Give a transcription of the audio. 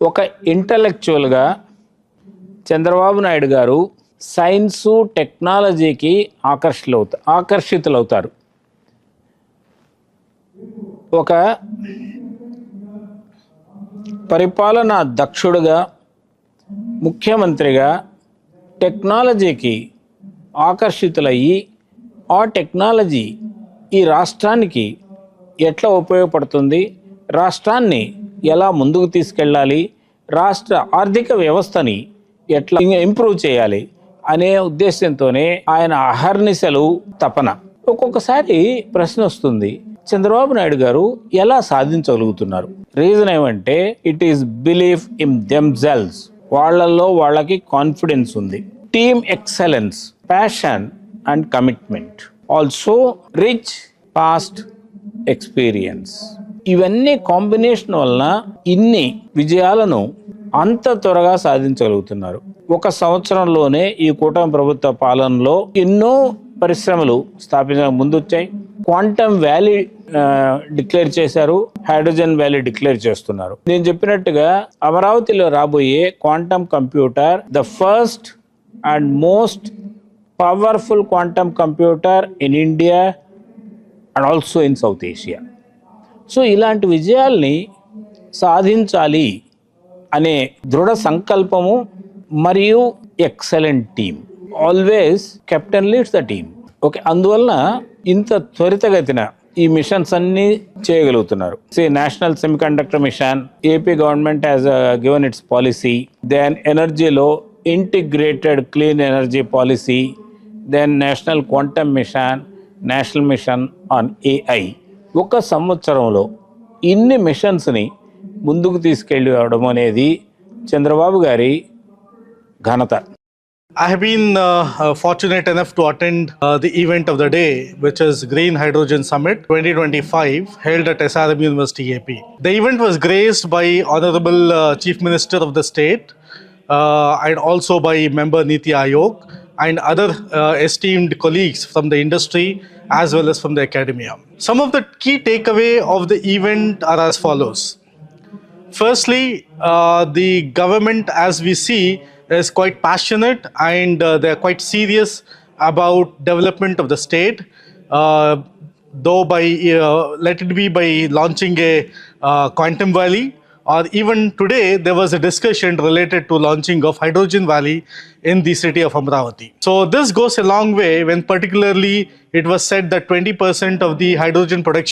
ఒక ఇంటలెక్చువల్గా చంద్రబాబు నాయుడు గారు సైన్సు టెక్నాలజీకి ఆకర్షితులవుతా ఆకర్షితులవుతారు. ఒక పరిపాలన దక్షుడుగా ముఖ్యమంత్రిగా టెక్నాలజీకి ఆకర్షితులయ్యి ఆ టెక్నాలజీ ఈ రాష్ట్రానికి ఎట్లా ఉపయోగపడుతుంది? రాష్ట్రాన్ని ఎలా ముందుకు తీసుకెళ్ళాలి? రాష్ట్ర ఆర్థిక వ్యవస్థని ఎట్లా ఇంప్రూవ్ చేయాలి? అనే ఉద్దేశంతోనే ఆయన అహర్నిశలు తపన. ఒక్కొక్కసారి ప్రశ్న వస్తుంది. చంద్రబాబు నాయుడు గారు ఎలా సాధించగలుగుతున్నారు? రీజన్ ఏమంటే it is belief in themselves వాళ్ళల్లో వాళ్ళకి కాన్ఫిడెన్స్ ఉంది. Team excellence passion and commitment. Also rich past experience. ఇవన్నీ కాంబినేషన్ వలన ఇన్ని విజయాలను అంత త్వరగా సాధించగలుగుతున్నారు. ఒక సంవత్సరంలోనే ఈ కూటమి ప్రభుత్వ పాలనలో ఎన్నో పరిశ్రమలు స్థాపించడం ముందొచ్చాయి. క్వాంటమ్ వ్యాలీ డిక్లేర్ చేశారు. హైడ్రోజన్ వ్యాలీ డిక్లేర్ చేస్తున్నారు. నేను చెప్పినట్టుగా అమరావతిలో రాబోయే quantum computer the first and most powerful quantum computer in India and also in South Asia. So ఇలాంటి విజయాల్ని సాధించాలి అనే దృఢ సంకల్పము మరియు excellent team always captain leads the team okay అందువలన ఇంత త్వరితగతిన ఈ మిషన్స్ అన్ని చేయగలుగుతున్నారు. Say national semiconductor mission AP government has given its policy then ఎనర్జీలో integrated clean energy policy then national quantum mission national mission on AI ఒక సంవత్సరంలో ఇన్ని మిషన్స్ని ముందుకు తీసుకెళ్ళడం అనేది చంద్రబాబు గారి ఘనత I have been uh, uh, fortunate enough to attend uh, the event of the day, which is Green Hydrogen Summit 2025, held at SRM University AP. The event was graced by Honorable uh, Chief Minister of the state uh, and also by member Niti Ayog and other uh, esteemed colleagues from the industry as well as from the academia. Some of the key takeaway of the event are as follows. Firstly, uh, the government, as we see, is quite passionate and uh, they're quite serious about development of the state. Uh, though by uh, let it be by launching a uh, quantum valley or even today there was a discussion related to launching of hydrogen valley in the city of amravati. So this goes a long way when particularly it was said that 20% of the hydrogen production